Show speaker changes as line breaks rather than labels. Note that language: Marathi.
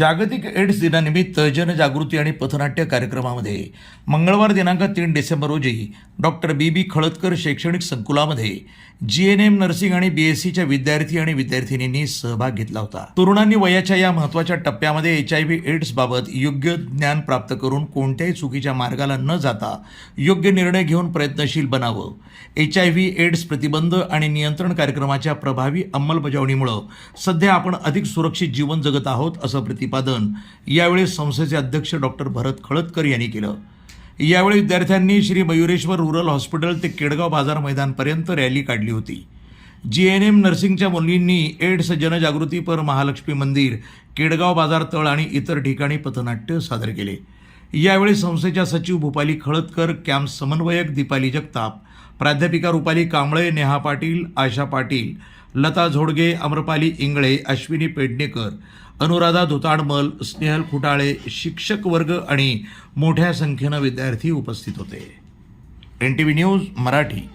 जागतिक एड्स दिनानिमित्त जनजागृती आणि पथनाट्य कार्यक्रमामध्ये मंगळवार दिनांक तीन डिसेंबर रोजी डॉक्टर बी बी खळदकर शैक्षणिक संकुलामध्ये जी एन एम नर्सिंग आणि बी एस सीच्या विद्यार्थी आणि विद्यार्थिनींनी सहभाग घेतला होता. तरुणांनी वयाच्या या महत्त्वाच्या टप्प्यामध्ये एच आय व्ही एड्स बाबत योग्य ज्ञान प्राप्त करून कोणत्याही चुकीच्या मार्गाला न जाता योग्य निर्णय घेऊन प्रयत्नशील बनावं. एच आय व्ही एड्स प्रतिबंध आणि नियंत्रण कार्यक्रमाच्या प्रभावी अंमलबजावणीमुळं सध्या आपण अधिक सुरक्षित जीवन जगत आहोत असं प्रतिपादन यावेळी संस्थेचे अध्यक्ष डॉक्टर भरत खळदकर यांनी केलं. यावेळी विद्यार्थ्यांनी श्री मयुरेश्वर रुरल हॉस्पिटल ते केडगाव बाजार मैदानपर्यंत रॅली काढली होती. जी एन एम नर्सिंगच्या मुलींनी एड्स जनजागृतीपर महालक्ष्मी मंदिर केडगाव बाजार तळ आणि इतर ठिकाणी पथनाट्य सादर केले. यावेळी संस्थेच्या सचिव भूपाली खळदकर कॅम्प समन्वयक दीपाली जगताप प्राध्यापिका रुपाली कांबळे नेहा पाटील आशा पाटील लता झोडगे अम्रपाली इंगळे अश्विनी पेडणेकर अनुराधा धुताडमल स्नेहल खुटाळे शिक्षक वर्ग आणि मोठ्या संख्येनं विद्यार्थी उपस्थित होते. N T V news Marathi.